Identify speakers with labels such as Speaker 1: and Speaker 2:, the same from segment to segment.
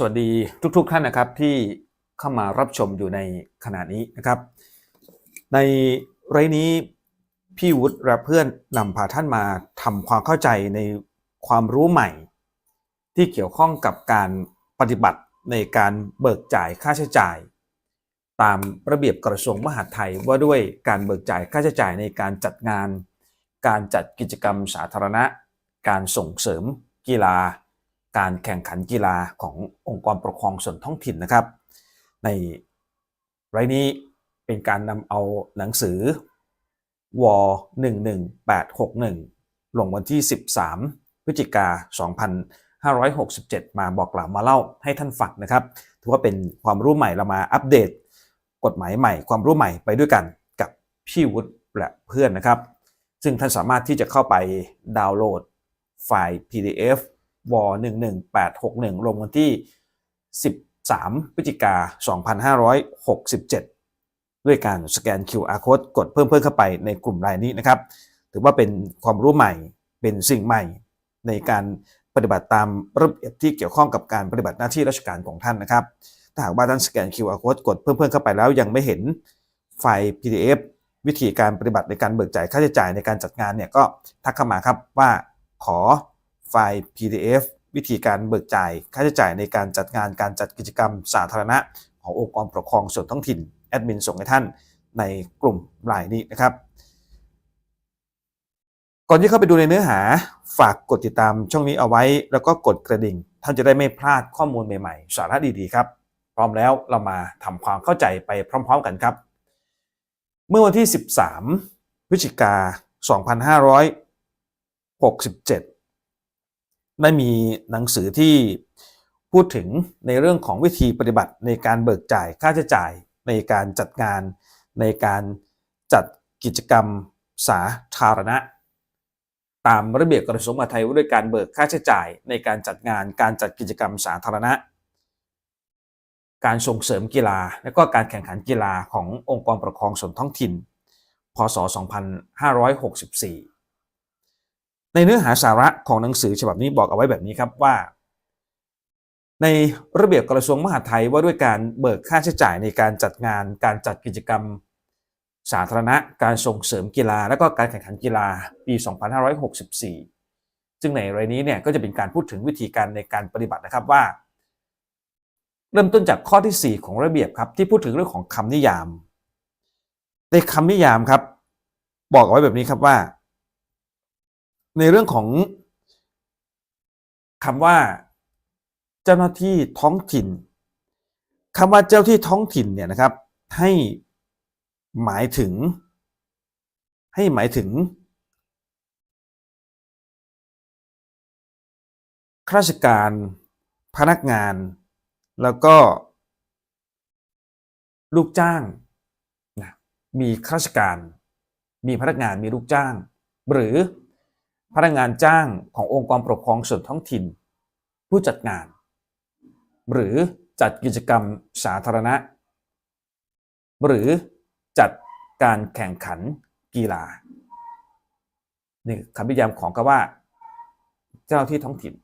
Speaker 1: สวัสดีทุกๆท่านนะครับที่เข้ามารับชมอยู่ในขณะนี้นะครับ ในไรนี้พี่วุฒิและเพื่อนนำพาท่านมาทำความเข้าใจในความรู้ใหม่ ที่เกี่ยวข้องกับการปฏิบัติในการเบิกจ่ายค่าใช้จ่าย ตามระเบียบกระทรวงมหาดไทยว่าด้วยการเบิกจ่ายค่าใช้จ่ายในการจัดงาน การจัดกิจกรรมสาธารณะ การส่งเสริมกีฬา การแข่งขันกีฬาขององค์กรปกครองส่วนท้องถิ่นนะครับ ในไรนี้เป็นการนำเอาหนังสือว11861 ลงวันที่ 13 พฤศจิกา 2567 มาบอกกล่าวมาเล่าให้ท่านฟังนะครับ ถือว่าเป็นความรู้ใหม่เรามาอัปเดต กฎหมายใหม่ ความรู้ใหม่ไปด้วยกันกับพี่วุฒิและเพื่อนนะครับ ซึ่งท่านสามารถที่จะเข้าไปดาวน์โหลดไฟล์ PDF ว11861 ลงวันที่ 13 พฤศจิกา 2567 ด้วยการสแกน QR code กดเพิ่มเพิ่มเข้าไปในกลุ่มรายนี้นะครับ ถือว่าเป็นความรู้ใหม่เป็นสิ่งใหม่ในการปฏิบัติตามระเบียบที่เกี่ยวข้องกับการปฏิบัติหน้าที่ราชการของท่านนะครับ ถ้าหากว่าท่านสแกน QR code กดเพิ่มเพิ่มเข้าไปแล้วยังไม่เห็นไฟล์ PDF วิธีการปฏิบัติในการเบิกจ่ายค่าใช้จ่ายในการจัดงานเนี่ยก็ทักเข้ามาครับว่าขอ ไฟล์ PDF วิธีการเบิกจ่าย ค่าใช้จ่ายในการจัดงานการจัดกิจกรรมสาธารณะ ขององค์กรปกครองส่วนท้องถิ่น แอดมินส่งให้ท่านในกลุ่มรายนี้นะครับ ก่อนที่เข้าไปดูในเนื้อหาฝากกดติดตามช่องนี้เอาไว้ แล้วก็กดกระดิ่ง ท่านจะได้ไม่พลาดข้อมูลใหม่ๆ สาระดีๆครับ พร้อมแล้วเรามาทำความเข้าใจไปพร้อม ๆ กันครับ เมื่อวันที่ 13พฤศจิกา2567 ได้มีหนังสือที่พูดถึงในเรื่องของวิธีปฏิบัติในการเบิกจ่ายค่าใช้จ่ายในการจัดงาน ในการจัดกิจกรรมสาธารณะ ตามระเบียบกระทรวงมหาดไทยว่าด้วยการเบิกค่าใช้จ่าย ในการจัดงานการจัดกิจกรรมสาธารณะ การส่งเสริมกีฬา และก็การแข่งขันกีฬาขององค์กรปกครองส่วนท้องถิ่น พศ 2564 ในเนื้อหาสาระของหนังสือฉบับนี้บอกเอาไว้แบบนี้ครับว่า ในระเบียบกระทรวงมหาดไทยว่าด้วยการเบิกค่าใช้จ่ายในการจัดงานการจัดกิจกรรม สาธารณะ การส่งเสริมกีฬา และก็การแข่งขันกีฬาปี 2564 ซึ่งในรายนี้เนี่ยก็จะเป็นการพูดถึงวิธีการในการปฏิบัตินะครับว่า เริ่มต้นจากข้อที่ 4 ของระเบียบครับที่พูดถึงเรื่องของคำนิยาม ในคำนิยามครับ บอกเอาไว้แบบนี้ครับว่า ในเรื่องของคำว่าเจ้าหน้าที่ท้องถิ่นคำว่าเจ้าที่ท้องถิ่นเนี่ยนะครับ ให้หมายถึง ให้หมายถึงข้าราชการพนักงาน แล้วก็ ลูกจ้างนะมีข้าราชการ มีพนักงานมีลูกจ้าง หรือ พนักงานจ้างขององค์กรปกครองส่วนท้องถิ่น ผู้จัดงาน หรือจัดกิจกรรมสาธารณะ หรือจัดการแข่งขันกีฬานี่คำนิยามของคำว่า เจ้าที่ท้องถิ่น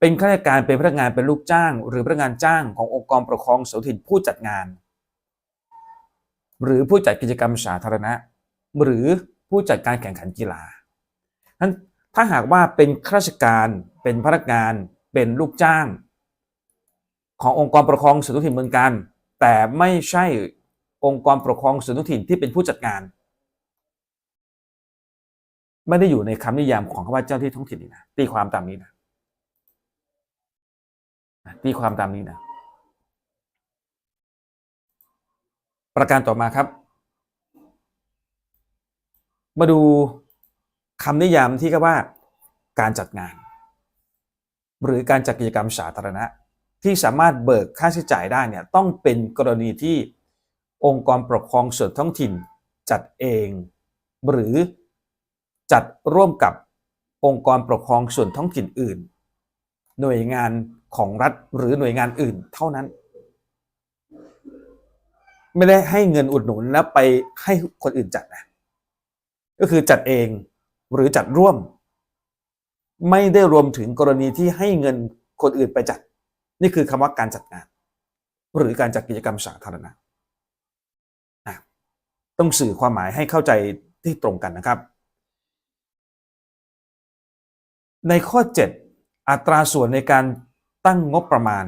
Speaker 1: เป็นข้าราชการเป็นพนักงานเป็นลูกจ้าง หรือพนักงานจ้างขององค์กรปกครองส่วนท้องถิ่นผู้จัดงาน หรือผู้จัดกิจกรรมสาธารณะ หรือ ผู้จัดการแข่งขันกีฬานั้นถ้าหากว่าเป็นข้าราชการเป็นพนักงานเป็นลูกจ้าง ขององค์กรปกครองส่วนท้องถิ่นเมือนกันแต่ไม่ใช่องค์กรปกครองส่วนท้องถิ่นที่เป็นผู้จัดงานไม่ได้อยู่ในคำนิยามของคำว่าเจ้าที่ท้องถิ่นนี่นะตีความตามนี้นะตีความตามนี้นะประการต่อมาครับ มาดูคำนิยามที่ก็ว่า การจัดงาน หรือการจัดกิจกรรมสาธารณะ ที่สามารถเบิกค่าใช้จ่ายได้เนี่ยต้องเป็นกรณีที่องค์กรปกครองส่วนท้องถิ่นจัดเอง หรือจัดร่วมกับองค์กรปกครองส่วนท้องถิ่นอื่น หน่วยงานของรัฐหรือหน่วยงานอื่นเท่านั้น ไม่ได้ให้เงินอุดหนุนแล้วไปให้คนอื่นจัดนะ ก็คือจัดเองหรือจัดร่วม ไม่ได้รวมถึงกรณีที่ให้เงินคนอื่นไปจัด นี่คือคำว่าการจัดงาน หรือการจัดกิจกรรมสาธารณะอะต้องสื่อความหมายให้เข้าใจที่ตรงกันนะครับ ในข้อ 7 อัตราส่วนในการตั้งงบประมาณ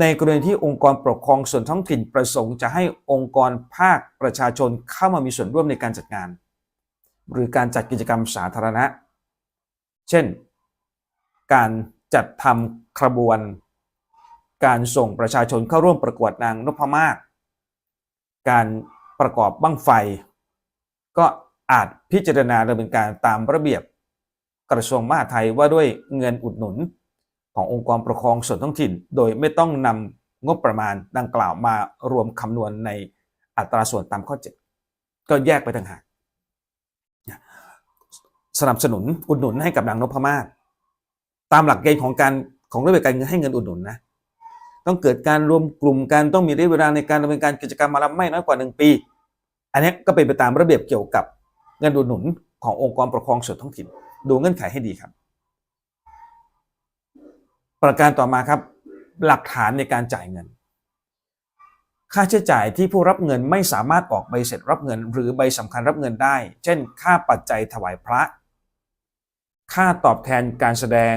Speaker 1: ในกรณีที่องค์กรปกครองส่วนท้องถิ่นประสงค์จะให้องค์กรภาคประชาชนเข้ามามีส่วนร่วมในการจัดงาน หรือการจัดกิจกรรมสาธารณะ เช่น การจัดทำขบวน การส่งประชาชนเข้าร่วมประกวดนางนพมาศการประกอบบั้งไฟ ก็อาจพิจารณาดำเนินการตามระเบียบกระทรวงมหาดไทยว่าด้วยเงินอุดหนุน ขององค์กรปกครองส่วนท้องถิ่น โดยไม่ต้องนำงบประมาณดังกล่าวมารวมคำนวณในอัตราส่วนตามข้อ 7 ก็แยกไปต่างหากสนับสนุนอุดหนุนให้กับนางนพมาศตามหลักเกณฑ์ของการของระเบียบการเงินให้เงินอุดหนุนนะต้องเกิดการรวมกลุ่มกันต้องมีระยะเวลาในการดำเนินการกิจกรรมมาละไม่น้อยกว่า 1 ปี อันนี้ก็เป็นไปตามระเบียบเกี่ยวกับเงินอุดหนุนขององค์กรปกครองส่วนท้องถิ่น ดูเงื่อนไขให้ดีครับ ประการต่อมาครับ หลักฐานในการจ่ายเงิน ค่าใช้จ่ายที่ผู้รับเงินไม่สามารถออกใบเสร็จรับเงิน หรือใบสำคัญรับเงินได้ เช่น ค่าปัจจัยถวายพระ ค่าตอบแทนการแสดง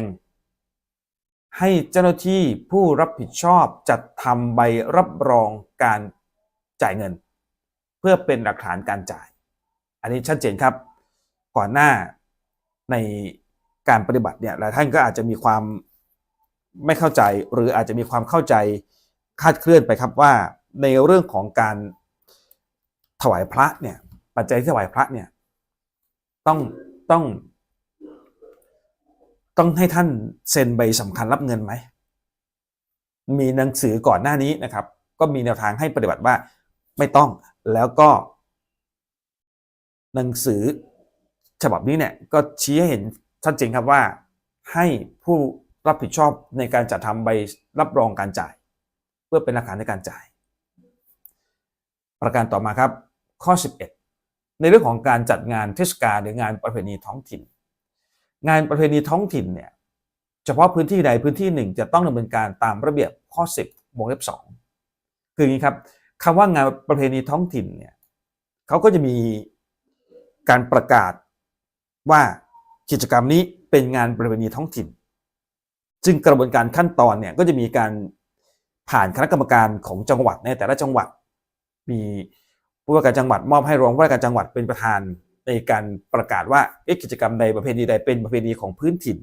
Speaker 1: ให้เจ้าหน้าที่ผู้รับผิดชอบจัดทำใบรับรองการจ่ายเงิน เพื่อเป็นหลักฐานการจ่าย อันนี้ชัดเจนครับ ก่อนหน้าในการปฏิบัติเนี่ยหลายท่านก็อาจจะมีความ ไม่เข้าใจหรืออาจจะมีความเข้าใจคาดเคลื่อนไปครับว่าในเรื่องของการถวายพระเนี่ย ปัจจัยที่ถวายพระเนี่ย ต้องต้อง ต้องให้ท่านเซ็นใบสำคัญรับเงินไหม มีหนังสือก่อนหน้านี้นะครับ ก็มีแนวทางให้ปฏิบัติว่าไม่ต้องแล้วก็ หนังสือฉบับนี้เนี่ย ก็ชี้ให้เห็นชัดเจนครับว่าให้ผู้ รับผิดชอบในการจัดทำใบรับรองการจ่าย เพื่อเป็นหลักฐานในการจ่าย ประการต่อมาครับข้อ 11 ในเรื่องของการจัดงานเทศกาลหรืองานประเพณีท้องถิ่น งานประเพณีท้องถิ่นเนี่ยเฉพาะพื้นที่ใดพื้นที่หนึ่งจะต้องดำเนินการตามระเบียบข้อ 10วงเล็บ2คืออย่างนี้ครับคำว่างานประเพณีท้องถิ่นเนี่ยเขาก็จะมีการประกาศว่ากิจกรรมนี้เป็นงานประเพณีท้องถิ่น ซึ่งกระบวนการขั้นตอนเนี่ยก็จะมีการผ่านคณะกรรมการของจังหวัดในแต่ละจังหวัด มีผู้ว่าการจังหวัดมอบให้รองผู้ว่าการจังหวัดเป็นประธานในการประกาศว่ากิจกรรมใดประเพณีใดเป็นประเพณีของพื้นถิ่น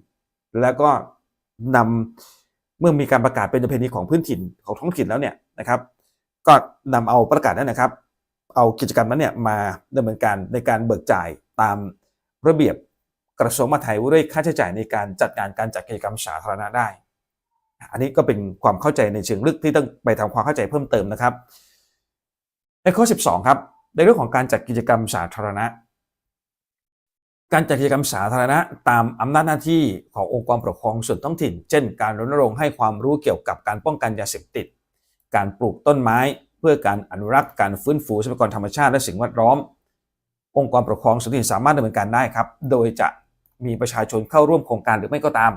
Speaker 1: แล้วก็นำเมื่อมีการประกาศเป็นประเพณีของพื้นถิ่นของท้องถิ่นแล้วเนี่ยนะครับ ก็นำเอาประกาศนั้นนะครับ เอากิจกรรมนั้นเนี่ยมาดำเนินการในการเบิกจ่ายตามระเบียบ กระทรวงมหาดไทยว่าด้วยค่าใช้จ่ายในการจัดงานการจัดกิจกรรมสาธารณะได้ อันนี้ก็เป็นความเข้าใจในเชิงลึกที่ต้องไปทำความเข้าใจเพิ่มเติมนะครับ ในข้อ 12 ครับ ในเรื่องของการจัดกิจกรรมสาธารณะ การจัดกิจกรรมสาธารณะ ตามอำนาจหน้าที่ขององค์กรปกครองส่วนท้องถิ่น เช่น การรณรงค์ให้ความรู้เกี่ยวกับการป้องกันยาเสพติด การปลูกต้นไม้ เพื่อการอนุรักษ์ การฟื้นฟูทรัพยากรธรรมชาติและสิ่งแวดล้อม องค์กรปกครองส่วนท้องถิ่นสามารถดำเนินการได้ครับ โดยจะ มีประชาชนเข้าร่วมโครงการหรือไม่ก็ตาม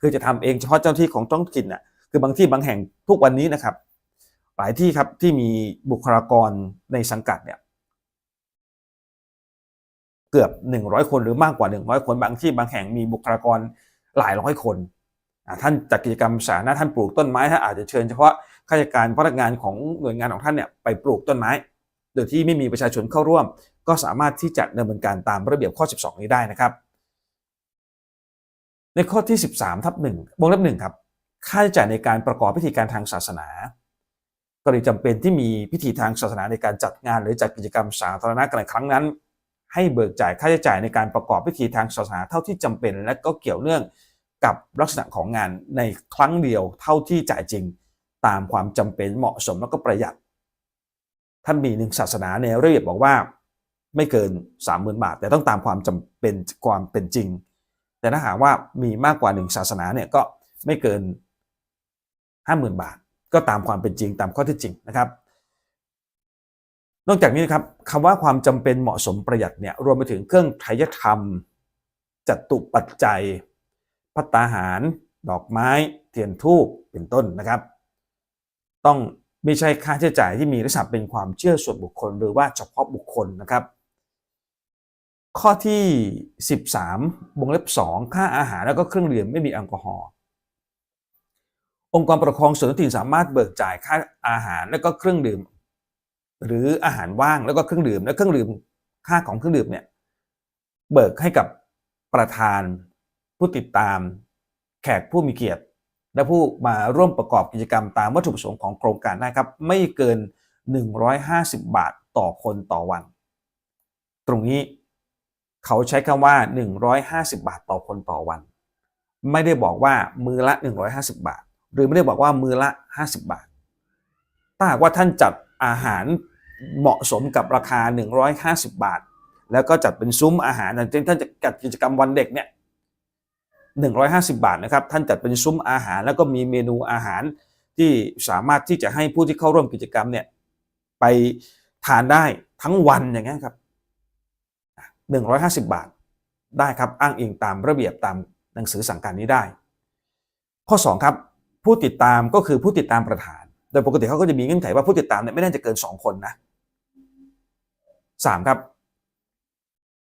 Speaker 1: คือจะทำเองเฉพาะเจ้าหน้าที่ของท้องถิ่นน่ะคือบางที่บางแห่งทุกวันนี้นะครับ หลายที่ครับที่มีบุคลากรในสังกัดเนี่ยเกือบ 100 คนหรือมากกว่า 100 คนบางที่บางแห่งมีบุคลากรหลายร้อยคนท่านจัดกิจกรรมสาธารณะท่านปลูกต้นไม้ท่านอาจจะเชิญเฉพาะข้าราชการพนักงานของหน่วยงานของท่านเนี่ยไปปลูกต้นไม้ โดยที่ไม่มีประชาชนเข้าร่วม ก็สามารถที่จะดำเนินการตามระเบียบข้อ 12 นี้ได้นะครับ ในข้อที่ 13ทับ1วงเล็บหนึ่งครับค่าใช้จ่ายในการประกอบพิธีการทางศาสนากรณีจำเป็นที่มีพิธีทางศาสนาในการจัดงานหรือจัดกิจกรรมสาธารณะกันในครั้งนั้น ให้เบิกจ่ายค่าใช้จ่ายในการประกอบพิธีทางศาสนาเท่าที่จำเป็น และก็เกี่ยวเนื่องกับลักษณะของงานในครั้งเดียวเท่าที่จ่ายจริง ตามความจำเป็นเหมาะสมแล้วก็ประหยัด ท่านมีหนึ่งศาสนาในระเบียบบอกว่า ไม่เกิน 30,000 บาท แต่ต้องตามความจำเป็นความเป็นจริง แต่ถ้าหากว่ามีมากกว่าหนึ่งศาสนาเนี่ยก็ไม่เกิน 50,000 บาท ก็ตามความเป็นจริงตามข้อเท็จจริงนะครับ นอกจากนี้นะครับคำว่าความจำเป็นเหมาะสมประหยัดเนี่ยรวมไปถึงเครื่องไทยธรรม จัตุปัจจัย พัตตาหาร ดอกไม้ เทียนทูบเป็นต้นนะครับ ต้องไม่ใช่ค่าใช้จ่ายที่มีลักษณะเป็นความเชื่อส่วนบุคคล หรือว่าเฉพาะบุคคลนะครับ ข้อที่ 13วงเล็บ 2 ค่าอาหารแล้วก็เครื่องดื่มไม่มีแอลกอฮอล์องค์กรปกครองส่วนท้องถิ่นสามารถเบิกจ่ายค่าอาหารแล้วก็เครื่องดื่ม หรืออาหารว่างแล้วก็เครื่องดื่มและเครื่องดื่มค่าของเครื่องดื่มเนี่ยเบิกให้กับประธาน ผู้ติดตาม แขกผู้มีเกียรติ และผู้มาร่วมประกอบกิจกรรมตามวัตถุประสงค์ของโครงการได้ครับ ไม่เกิน 150 บาทต่อคนต่อวัน ตรงนี้ เขาใช้คำว่า 150 บาทต่อคนต่อวัน ไม่ได้บอกว่ามือละ 150 บาท หรือไม่ได้บอกว่ามือละ 50 บาท ถ้าหากว่าท่านจัดอาหารเหมาะสมกับราคา 150 บาท แล้วก็จัดเป็นซุ้มอาหารอย่างเช่นท่านจะจัดกิจกรรมวันเด็กเนี่ย150 บาทนะครับ ท่านจัดเป็นซุ้มอาหาร แล้วก็มีเมนูอาหารที่สามารถที่จะให้ผู้ที่เข้าร่วมกิจกรรมเนี่ยไปทานได้ทั้งวันอย่างนี้ยครับ 150 บาท ได้ครับอ้างอิงตามระเบียบตามหนังสือสั่งการนี้ได้ ข้อ 2 ครับ ผู้ติดตามก็คือผู้ติดตามประธาน โดยปกติเขาก็จะมีเงื่อนไขว่าผู้ติดตามเนี่ยไม่น่าจะเกิน 2 คนนะ 3 ครับ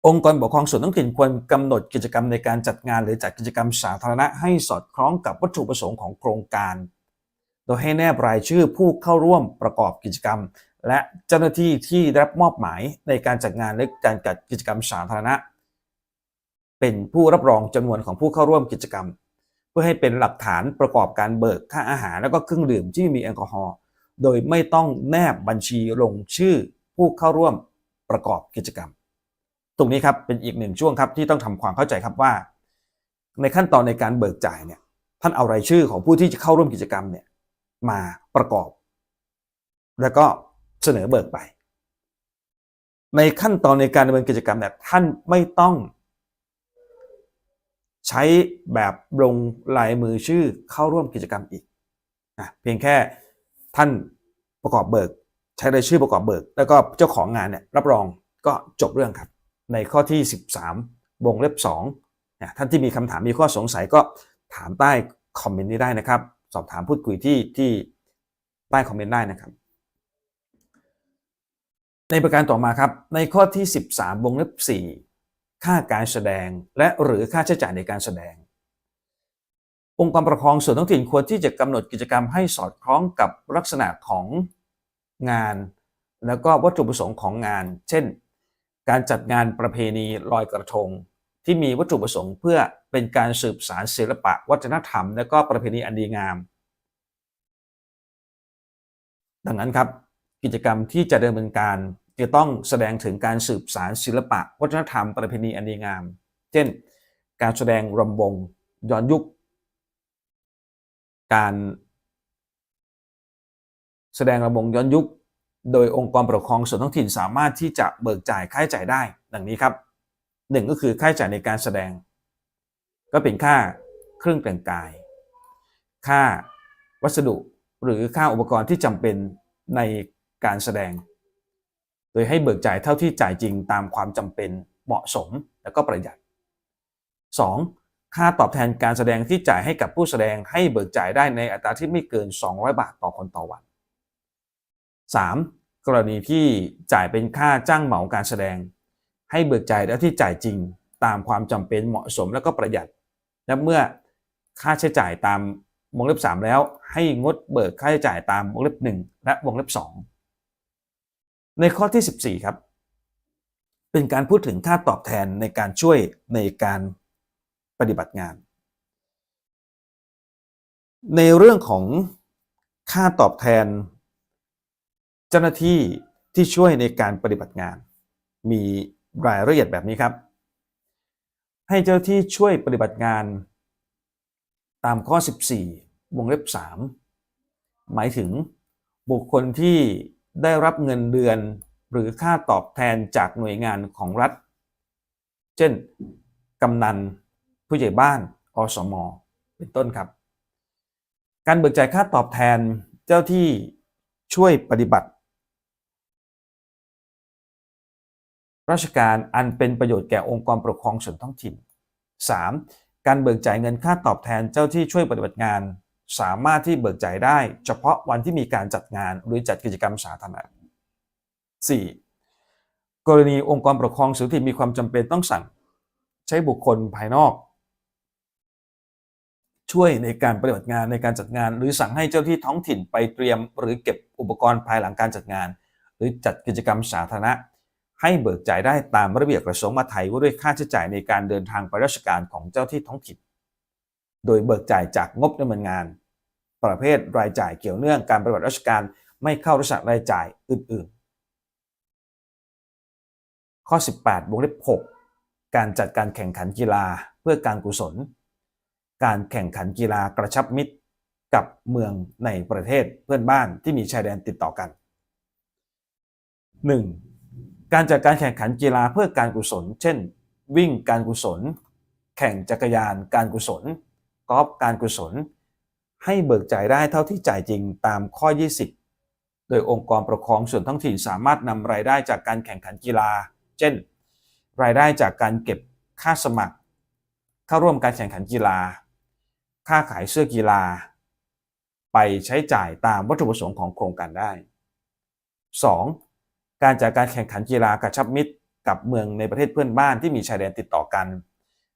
Speaker 1: องค์กรปกครองส่วนท้องถิ่นควรกำหนดกิจกรรมในการจัดงานหรือจัดกิจกรรมสาธารณะให้สอดคล้องกับวัตถุประสงค์ของโครงการ โดยให้แนบรายชื่อผู้เข้าร่วมประกอบกิจกรรม และเจ้าหน้าที่ที่รับมอบหมายในการจัดงานและการจัดกิจกรรมสาธารณะ เป็นผู้รับรองจำนวนของผู้เข้าร่วมกิจกรรม เพื่อให้เป็นหลักฐานประกอบการเบิกค่าอาหารแล้วก็เครื่องดื่มที่มีแอลกอฮอล์โดยไม่ต้องแนบบัญชีลงชื่อผู้เข้าร่วมประกอบกิจกรรม ตรงนี้ครับเป็นอีกหนึ่งช่วงครับที่ต้องทำความเข้าใจครับว่า ในขั้นตอนในการเบิกจ่ายเนี่ยท่านเอารายชื่อของผู้ที่จะเข้าร่วมกิจกรรมเนี่ยมาประกอบ แล้วก็ นอเบิกไป ในขั้นตอนในการดำเนินกิจกรรมเนี่ยท่านไม่ต้อง ใช้แบบลงลายมือชื่อเข้าร่วมกิจกรรมอีกนะเพียงแค่ท่านประกอบเบิก ใช้รายชื่อประกอบเบิก แล้วก็เจ้าของงานเนี่ยรับรองก็จบเรื่องครับ ในข้อที่ 13 วงเล็บ2นะท่านที่มีคำถามมีข้อสงสัยก็ถามใต้คอมเมนต์นี้ได้นะครับ สอบถามพูดคุยที่ที่ใต้คอมเมนต์ได้นะครับ ในประการต่อมาครับ ในข้อที่ 13 วงเล็บ 4 ค่าการแสดงและหรือค่าใช้จ่ายในการแสดง องค์กรปกครองส่วนท้องถิ่นควรที่จะกำหนดกิจกรรมให้สอดคล้องกับลักษณะของงาน แล้วก็วัตถุประสงค์ของงาน เช่น การจัดงานประเพณีลอยกระทง ที่มีวัตถุประสงค์เพื่อเป็นการสืบสารศิลปะ วัฒนธรรม และก็ประเพณีอันดีงาม ดังนั้นครับ กิจกรรมที่จะดำเนินการจะต้องแสดงถึงการสืบสารศิลปะ วัฒนธรรมประเพณีอันดีงาม เช่น การแสดงรำวงย้อนยุค การ แสดงรำวงย้อนยุค โดยองค์กรปกครองส่วนท้องถิ่นสามารถที่จะเบิกจ่ายค่าใช้จ่ายได้ ดังนี้ครับหนึ่งก็คือค่าใช้จ่ายในการแสดง ก็เป็นค่าเครื่องแต่งกาย ค่าวัสดุหรือค่าอุปกรณ์ที่จำเป็นใน การแสดง โดยให้เบิกจ่ายเท่าที่จ่ายจริงตามความจำเป็นเหมาะสมและก็ประหยัด 2. ค่าตอบแทนการแสดงที่จ่ายให้กับผู้แสดงให้เบิกจ่ายได้ในอัตราที่ไม่เกิน 200 บาทต่อคนต่อวัน 3. กรณีที่จ่ายเป็นค่าจ้างเหมาการแสดง ให้เบิกจ่ายแล้วที่จ่ายจริงตามความจำเป็นเหมาะสมและก็ประหยัด และเมื่อค่าใช้จ่ายตามวงเล็บ 3 แล้วให้งดเบิกค่าใช้จ่ายตามวงเล็บ 1 และวงเล็บ 2 ในข้อที่ 14 ครับ เป็นการพูดถึงค่าตอบแทนในการช่วยในการปฏิบัติงาน ในเรื่องของค่าตอบแทน เจ้าหน้าที่ที่ช่วยในการปฏิบัติงาน มีรายละเอียดแบบนี้ครับ ให้เจ้าหน้าที่ช่วยปฏิบัติงาน ตามข้อ 14 วงเล็บ 3 หมายถึงบุคคลที่ ได้รับเงินเดือนหรือค่าตอบแทนจากหน่วยงานของรัฐ เช่น กำนัน ผู้ใหญ่บ้าน อสม เป็นต้นครับ การเบิกจ่ายค่าตอบแทนเจ้าที่ช่วยปฏิบัติ ราชการอันเป็นประโยชน์แก่องค์กรปกครองส่วนท้องถิ่น 3. การเบิกจ่ายเงินค่าตอบแทนเจ้าที่ช่วยปฏิบัติงาน สามารถที่เบิกจ่ายได้ เฉพาะวันที่มีการจัดงานหรือจัดกิจกรรมสาธารณะ 4. กรณีองค์กรปกครองส่วนท้องถิ่มีความจำเป็นต้องสั่งใช้บุคคลภายนอก ช่วยในการปฏิบัติงานในการจัดงาน หรือสั่งให้เจ้าที่ท้องถิ่นไปเตรียม หรือเก็บอุปกรณ์ภายหลังการจัดงาน หรือจัดกิจกรรมสาธารณะ ให้เบิกจ่ายได้ตามระเบียบกระทรวงมหาดไทยว่าด้วยค่าใช้จ่ายในการเดินทางไปราชการของเจ้าที่ท้องถิ่น โดยเบิกจ่ายจากงบดำเนินงาน ประเภทรายจ่ายเกี่ยวเนื่องการปฏิบัติราชการไม่เข้ารักษารายจ่ายอื่น ๆ ข้อ 18วงเล็บ6การจัดการแข่งขันกีฬาเพื่อการกุศล การแข่งขันกีฬากระชับมิตรกับเมืองในประเทศเพื่อนบ้านที่มีชายแดนติดต่อกัน 1. การจัดการแข่งขันกีฬาเพื่อการกุศล เช่น วิ่งการกุศล แข่งจักรยานการกุศล กอล์ฟการกุศล ให้เบิกจ่ายได้เท่าที่จ่ายจริงตามข้อ 20 โดยองค์กรปกครองส่วนท้องถิ่นสามารถนำรายได้จากการแข่งขันกีฬา เช่น รายได้จากการเก็บค่าสมัคร เข้าร่วมการแข่งขันกีฬา ค่าขายเสื้อกีฬา ไปใช้จ่ายตามวัตถุประสงค์ของโครงการได้ 2. การจัดการแข่งขันกีฬากระชับมิตรกับเมืองในประเทศเพื่อนบ้านที่มีชายแดนติดต่อกัน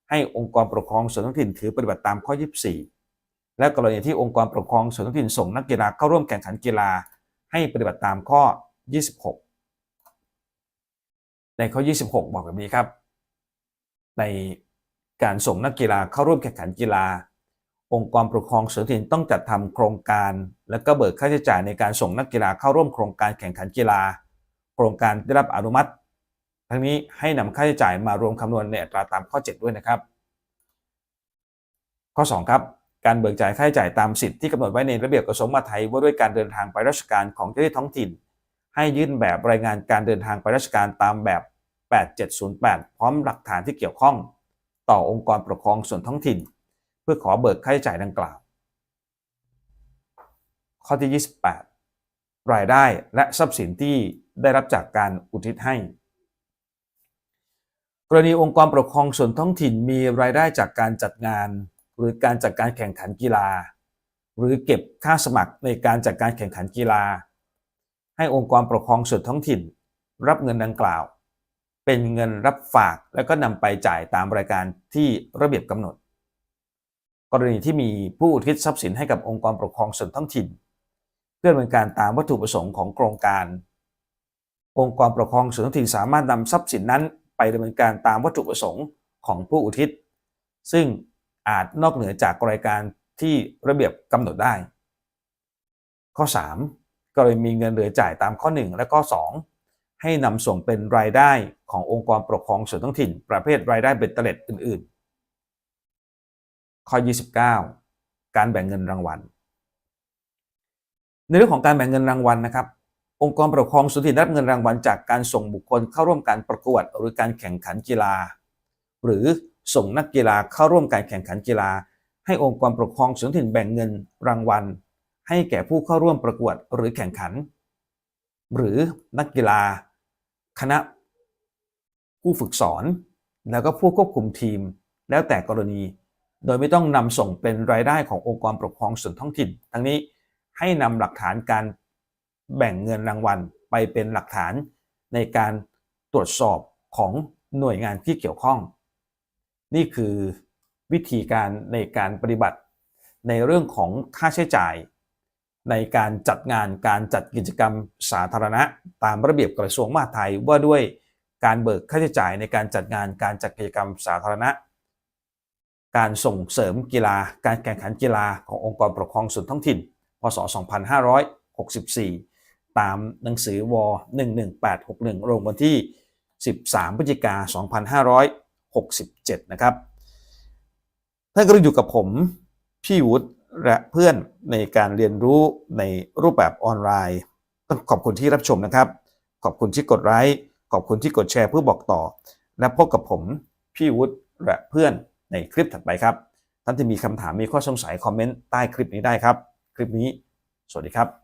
Speaker 1: ให้องค์กรปกครองส่วนท้องถิ่นถือปฏิบัติตามข้อ 24 และกรณีที่องค์กรปกครองส่วนท้องถิ่นส่งนักกีฬาเข้าร่วมแข่งขันกีฬา ให้ปฏิบัติตามข้อ 26 ในข้อ 26 บอกแบบนี้ครับ ในการส่งนักกีฬาเข้าร่วมแข่งขันกีฬา องค์กรปกครองส่วนท้องถิ่นต้องจัดทำโครงการ และก็เบิกค่าใช้จ่ายในการส่งนักกีฬาเข้าร่วมโครงการแข่งขันกีฬา โครงการได้รับอนุมัติ ทั้งนี้ให้นำค่าใช้จ่ายมารวมคำนวณในอัตราตามข้อ 7 ด้วยนะครับ ข้อ 2 ครับ การเบิกจ่ายค่าใช้จ่ายตามสิทธิ์ที่กำหนดไว้ในระเบียบกระทรวงมหาดไทยว่าด้วยการเดินทางไปราชการของเจ้าหน้าที่ท้องถิ่น ให้ยื่นแบบรายงานการเดินทางไปราชการตามแบบ 8708 พร้อมหลักฐานที่เกี่ยวข้อง ต่อองค์กรปกครองส่วนท้องถิ่น เพื่อขอเบิกค่าใช้จ่ายดังกล่าว ข้อที่ 28 รายได้และทรัพย์สินที่ได้รับจากการอุทิศให้ รณีองค์กรปกครองส่วนท้องถิ่นมีรายได้จากการจัดงาน หรือการจัดการแข่งขันกีฬา หรือเก็บค่าสมัครในการจัดการแข่งขันกีฬา ให้องค์กรปกครองส่วนท้องถิ่น รับเงินดังกล่าว เป็นเงินรับฝากแล้วก็นำไปจ่ายตามรายการที่ระเบียบกำหนด กรณีที่มีผู้อุทิศทรัพย์สินให้กับองค์กรปกครองส่วนท้องถิ่น เพื่อเนินการตามวัตถุประสงค์ของโครงการ องค์กรปกครองส่วนท้องถิ่นสามารถนำทรัพย์สินนั้น ไปดำเนินการตามวัตถุประสงค์ของผู้อุทิศ ซึ่งอาจนอกเหนือจากรายการที่ระเบียบกำหนดได้ ข้อ 3กรณีมีเงินเหลือจ่ายตามข้อ 1 และข้อ 2 ให้นำส่งเป็นรายได้ขององค์กรปกครองส่วนท้องถิ่น ประเภทรายได้เบ็ดเตล็ดอื่น ๆ ข้อ 29 การแบ่งเงินรางวัล ในเรื่องของการแบ่งเงินรางวัลนะครับ องค์กรปกครองส่วนท้องถิ่นรับเงินรางวัลจากการส่งบุคคลเข้าร่วมการประกวดหรือการแข่งขันกีฬา หรือส่งนักกีฬาเข้าร่วมการแข่งขันกีฬา ให้องค์กรปกครองส่วนท้องถิ่นแบ่งเงินรางวัล ให้แก่ผู้เข้าร่วมประกวดหรือแข่งขัน หรือนักกีฬา คณะ ผู้ฝึกสอน แล้วก็ผู้ควบคุมทีม แล้วแต่กรณี โดยไม่ต้องนำส่งเป็นรายได้ขององค์กรปกครองส่วนท้องถิ่น ทั้งนี้ให้นำหลักฐานการ แบ่งเงินรางวัลไปเป็นหลักฐานในการตรวจสอบของหน่วยงานที่เกี่ยวข้อง นี่คือวิธีการในการปฏิบัติ ในเรื่องของค่าใช้จ่าย ในการจัดงานการจัดกิจกรรมสาธารณะ ตามระเบียบกระทรวงมหาดไทยว่าด้วยการเบิกค่าใช้จ่ายในการจัดงานการจัดกิจกรรมสาธารณะ การส่งเสริมกีฬา การแข่งขันกีฬาขององค์กรปกครองส่วนท้องถิ่น พศ 2564 ตามหนังสือว11861 ลงวันที่ 13 พฤศจิกา 2567 นะครับท่านก็อยู่กับผมพี่วุฒิและเพื่อนในการเรียนรู้ในรูปแบบออนไลน์ต้องขอบคุณที่รับชมนะครับ ขอบคุณที่กดไลค์ขอบคุณที่กดแชร์เพื่อบอกต่อ และพบกับผมพี่วุฒิและเพื่อนในคลิปถัดไปครับท่านที่มีคำถามมีข้อสงสัยคอมเมนต์ใต้คลิปนี้ได้ครับ คลิปนี้ สวัสดีครับ